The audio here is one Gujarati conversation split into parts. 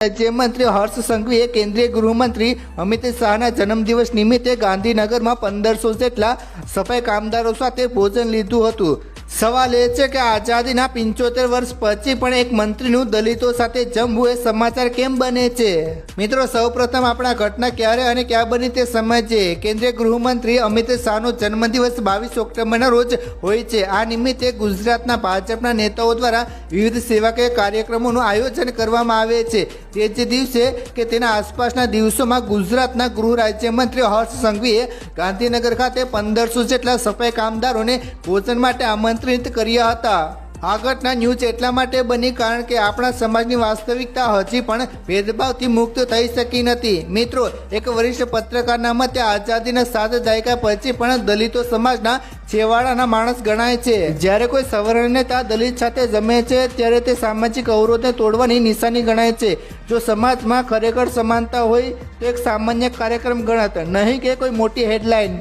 રાજ્યમંત્રી હર્ષ સંઘવીએ કેન્દ્રીય ગૃહમંત્રી અમિત શાહના જન્મદિવસ નિમિત્તે ગાંધીનગરમાં પંદરસો જેટલા સફાઈ કામદારો સાથે ભોજન લીધું હતું. સવાલ એ છે કે આઝાદીના પંચોતેર વર્ષ પછી પણ એક મંત્રીનું દલિતો સાથે જમવું એ સમાચાર કેમ બને છે? મિત્રો, સૌપ્રથમ આપણા ઘટના ક્યારે અને ક્યાં બની તે સમજીએ. કેન્દ્રીય ગૃહમંત્રી અમિત શાહનો જન્મદિવસ બાવીસ ઓક્ટોબરના રોજ હોય છે. આ નિમિત્તે ગુજરાતના ભાજપના નેતાઓ દ્વારા વિવિધ સેવાકીય કાર્યક્રમોનું આયોજન કરવામાં આવે છે. તે જ દિવસે કે તેના આસપાસના દિવસોમાં ગુજરાતના ગૃહ રાજ્યમંત્રી હર્ષ સંઘવીએ ગાંધીનગર ખાતે પંદરસો જેટલા સફાઈ કામદારોને ભોજન માટે આમંત્રિત કર્યા હતા. આ ઘટના ન્યૂઝ એટલા માટે બની કારણ કે આપણા સમાજની વાસ્તવિકતા હજી પણ ભેદભાવથી મુક્ત થઈ શકી નથી. મિત્રો, એક વરિષ્ઠ પત્રકારના મતે આઝાદીના સાત દાયકા પછી પણ દલિતો સમાજના છેવાડાના માણસ ગણાય છે. જ્યારે કોઈ સવર્ણ નેતા દલિત સાથે જમે છે, ત્યારે તે સામાજિક અવરોધને તોડવાની નિશાની ગણાય છે. જો સમાજમાં ખરેખર સમાનતા હોય, તો એક સામાન્ય કાર્યક્રમ ગણાત, નહીં કે કોઈ મોટી હેડલાઇન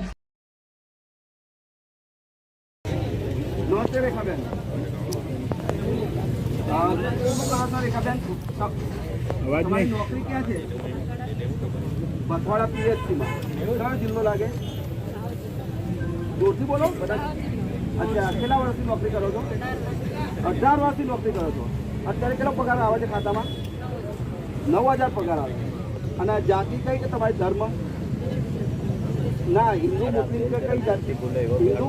નમસ્તે રેખાબેન અ, શું કરો છો રેખાબેન તમારી નોકરી ક્યાં છે? બસવાડા પીએચસીમાં. કયો જિલ્લો લાગે? દૂરથી બોલો. બધા અચ્છા, કેટલા વર્ષથી નોકરી કરો છો? અઢાર વર્ષથી નોકરી કરો છો. અત્યારે કેટલો પગાર આવે છે ખાતામાં? નવ હજાર પગાર આવે અને જાતિ કઈ કે તમારી ધર્મ? ના, હિન્દુ, મુસ્લિમ કે કઈ જાતિ? હિન્દુ?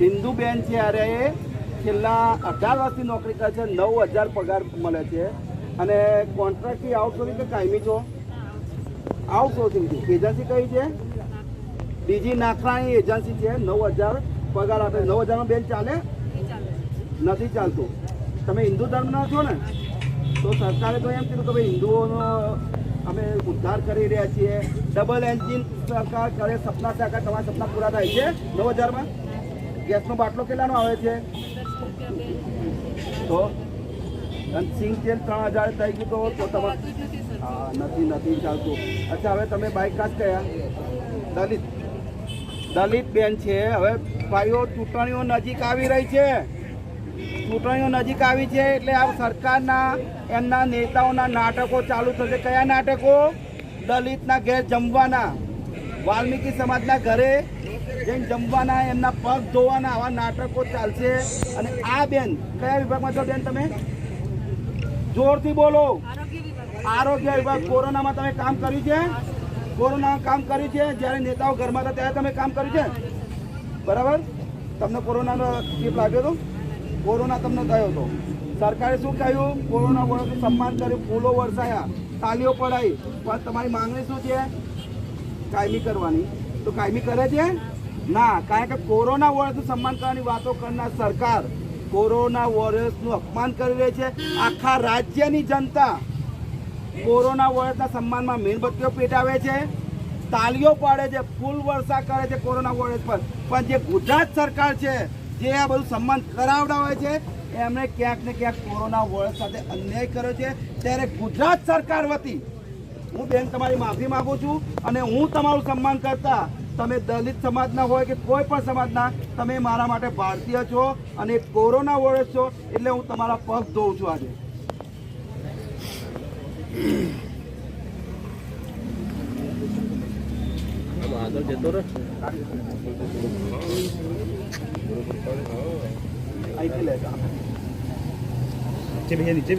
હિન્દુ બેન છે અરે છેલ્લા અઢાર વર્ષથી નોકરી કરે છે, નવ હજાર પગાર મળે છે. અને કોન્ટ્રાક્ટથી આઉટસોર્સિંગ કે કાયમી છો? આઉટસોર્સિંગથી એજન્સી કઈ છે? બીજી નાખરાણી એજન્સી છે. નવ હજાર પગાર આપે. નવ હજારમાં બેન ચાલે? નથી ચાલતું. તમે હિન્દુ ધર્મના છો ને? તો સરકારે તો એમ કીધું કે ભાઈ હિન્દુઓનો અમે ઉદ્ધાર કરી રહ્યા છીએ. ડબલ એન્જિન સરકાર કરે, સપના સાકાર તમારા સપના પૂરા થાય છે? નવ હજારમાં? ગેસનો બાટલો કેટલાનો આવે છે? તો અને સિંગ તેલ ત્રણ હજાર થઈ ગયું તો તમારે હા, નથી નથી ચાલતું. અચ્છા, હવે તમે બાઇક કાચ કયા? દલિત. દલિત બેન છે. હવે ભાઈઓ, ચૂંટણીઓ નજીક આવી રહી છે. ચૂંટણીઓ નજીક આવી છે એટલે આ સરકારના, એમના નેતાઓના નાટકો ચાલુ થશે. કયા નાટકો? દલિતના ઘેર જમવાના. વાલ્મીકી સમાજના ઘરે જેમ જમવાના, એમના પગ ધોવાના, આવા નાટકો ચાલશે. અને આ બેન, કયા વિભાગમાં છો બેન તમે? જોરથી બોલો. આરોગ્ય વિભાગ, કોરોનામાં તમે કામ કર્યું છે? કોરોનામાં કામ કર્યું છે? જ્યારે નેતાઓ ઘરમાં હતા, ત્યારે તમે કામ કર્યું છે? બરાબર? તમને કોરોનાનો ચીપ લાગ્યો હતો? કોરોના તમને થયો હતો. સરકારે શું કહ્યું? કોરોના વોર્ડનું સન્માન કર્યું. ફૂલો વરસાયા, તાલીઓ પડાઈ. પણ તમારી માંગણી શું છે? કાયમી કરવાની. તો કાયમી કરે છે? ના, કારણ કે કોરોના વોરિયર્સનું સન્માન કરવાની વાતો કરનાર સરકાર કોરોના વોરિયર્સનું અપમાન કરી રહી છે. આખા રાજ્યની જનતા કોરોના વોરિયર્સના સન્માનમાં મીણબત્તીઓ પેટાવે છે. તાલીઓ પાડે છે. ફૂલ વર્ષા કરે છે કોરોના વોરિયર્સ પર. પણ જે ગુજરાત સરકાર છે, જે આ બધું સન્માન કરાવડાવે છે, એમણે ક્યાંક ને ક્યાંક કોરોના વોરિયર્સ સાથે અન્યાય કર્યો છે. ત્યારે ગુજરાત સરકાર વતી હું બેન તમારી માફી માંગુ છું અને હું તમારું સન્માન કરતા તમે દલિત સમાજના હોય કે કોઈ પણ સમાજના તમે મારા માટે ભારતીય છો અને કોરોના વોરિયર્સ છો એટલે હું તમારા પગ ધોઉં છું આજે. અહીંથી લેતા નીચે ભैया નીચે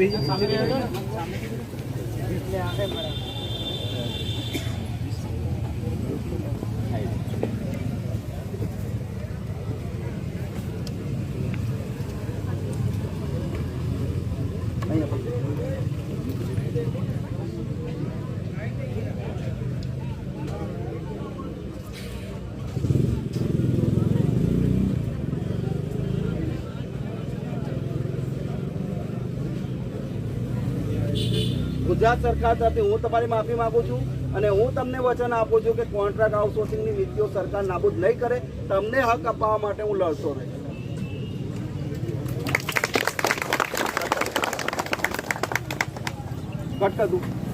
ગુજરાત સરકાર તરફથી હું તમારી માફી માગું છું અને હું તમને વચન આપું છું કે કોન્ટ્રાક્ટ આઉટસોર્સિંગની નીતિઓ સરકાર નાબૂદ નહીં કરે, તમને હક અપાવવા માટે હું લડતો રહીશ. કટ કર